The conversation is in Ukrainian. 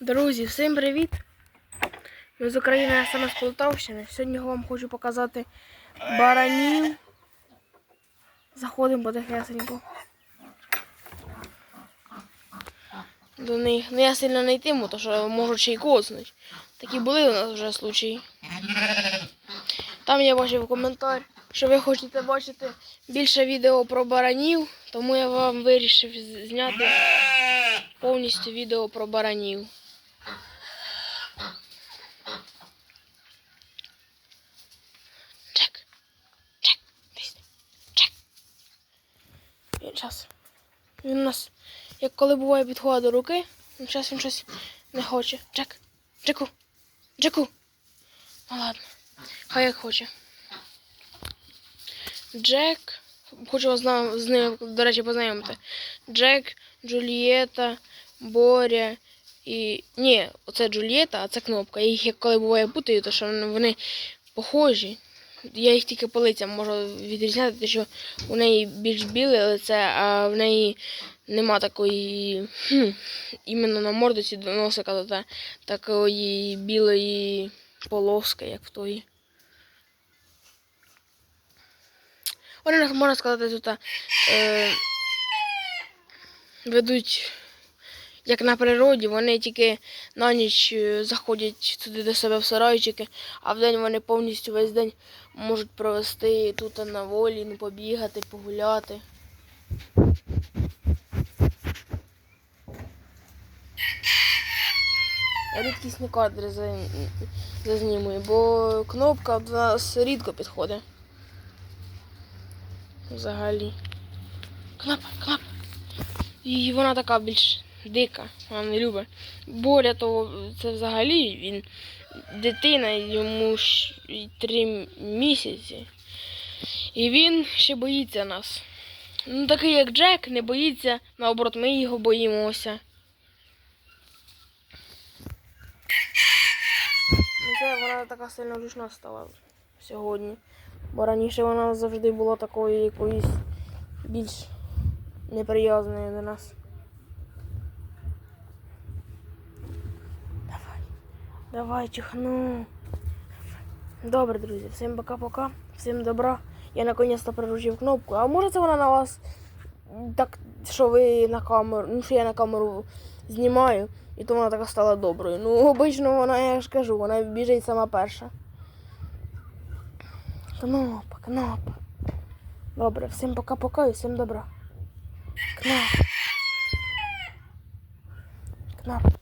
Друзі, всім привіт! Ми з України, я саме з Полтавщини. Сьогодні вам хочу показати баранів. Заходимо потихесенько. До них. Ну я сильно не йтиму, тому що можуть ще й коцнуть. Такі були у нас вже случаї. Там я бачив коментар, що ви хочете бачити більше відео про баранів, тому я вам вирішив зняти повністю відео про баранів. Час. Він у нас, як коли буває, підходить до руки, час він щось не хоче. Джек. Джеку. Джеку. Ну ладно. Хай як хоче. Джек. Хочу вас з ними, до речі, познайомити. Джек, Джулієта, Боря і. Ні, оце Джулієта, а це кнопка. Їх як коли буває путаю, то що вони похожі. Я їх тільки по лицям можу відрізняти, тому що у неї більш біле лице, а в неї нема такої хм, іменно на мордоці до носика та, такої білої полоски, як в тої. Вони, можна сказати, тут е, ведуть як на природі, вони тільки на ніч е, заходять туди до себе в сарайчики, а вдень вони повністю весь день можуть провести тут на волі, ну, побігати, погуляти. Рідкісні кадри зазнімую, бо кнопка до нас рідко підходить. Взагалі. Кнопка, кнопка. І вона така більш дика, вона не любить. Боря, то це взагалі він дитина, йому ж три місяці. І він ще боїться нас. Ну, такий як Джек, не боїться, наоборот, ми його боїмося. Ну, Це вона така сильно ручна стала сьогодні. Бо раніше вона завжди була такою якоюсь більш неприязною до нас. Давай, чихну. Добре, друзі, всім пока-пока, всім добра. Я наконец-то приручив кнопку. А може це вона на вас так, що ви на камеру, ну що я на камеру знімаю, і то вона така стала доброю. Ну, обично вона, я ж кажу, вона біжить сама перша. Кнопа, кнопа. Добре, всім пока-пока і всім добра. Кнопа. Кнопа.